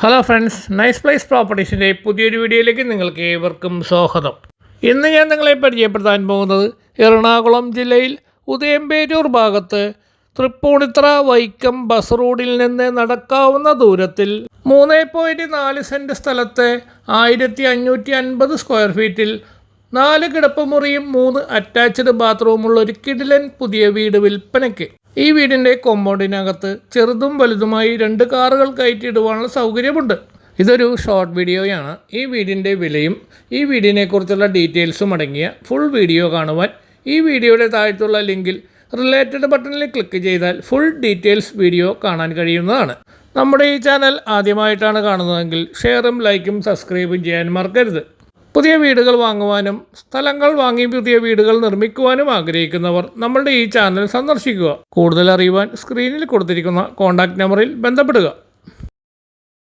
Hello friends nice place പ്രോപ്പർട്ടീസിന്റെ പുതിയൊരു വീഡിയോയിലേക്ക് നിങ്ങൾക്ക് ഏവർക്കും സ്വാഗതം. ഇന്ന് ഞാൻ നിങ്ങളെ പരിചയപ്പെടുത്താൻ പോകുന്നത് എറണാകുളം ജില്ലയിൽ ഉദയംപേരൂർ ഭാഗത്ത് തൃപ്പൂണിത്ര വൈക്കം ബസ് റോഡിൽ നിന്ന് നടക്കാവുന്ന ദൂരത്തിൽ മൂന്ന് പോയിന്റ് നാല് സെന്റ് സ്ഥലത്ത് ആയിരത്തി അഞ്ഞൂറ്റി അൻപത് സ്ക്വയർ ഫീറ്റിൽ നാല് കിടപ്പുമുറിയും മൂന്ന് അറ്റാച്ച്ഡ് ബാത്റൂമുള്ള ഒരു കിടിലൻ പുതിയ വീട് വിൽപ്പനയ്ക്ക്. ഈ വീടിന്റെ കോമ്പൗണ്ടിനകത്ത് ചെറുതും വലുതുമായി രണ്ട് കാറുകൾ കയറ്റിയിടുവാനുള്ള സൗകര്യമുണ്ട്. ഇതൊരു ഷോർട്ട് വീഡിയോയാണ് ഈ വീടിന്റെ വിലയും ഈ വീടിനെക്കുറിച്ചുള്ള ഡീറ്റെയിൽസും അടങ്ങിയ ഫുൾ വീഡിയോ കാണുവാൻ ഈ വീഡിയോയുടെ താഴത്തുള്ള ലിങ്കിൽ റിലേറ്റഡ് ബട്ടണിൽ ക്ലിക്ക് ചെയ്താൽ ഫുൾ ഡീറ്റെയിൽസ് വീഡിയോ കാണാൻ കഴിയുന്നതാണ്. നമ്മുടെ ഈ ചാനൽ ആദ്യമായിട്ടാണ് കാണുന്നതെങ്കിൽ ഷെയറും ലൈക്കും സബ്സ്ക്രൈബും ചെയ്യാൻ മറക്കരുത്. പുതിയ വീടുകൾ വാങ്ങുവാനും സ്ഥലങ്ങൾ വാങ്ങി പുതിയ വീടുകൾ നിർമ്മിക്കുവാനും ആഗ്രഹിക്കുന്നവർ നമ്മളുടെ ഈ ചാനൽ സന്ദർശിക്കുക. കൂടുതൽ അറിയുവാൻ സ്ക്രീനിൽ കൊടുത്തിരിക്കുന്ന കോൺടാക്റ്റ് നമ്പറിൽ ബന്ധപ്പെടുക.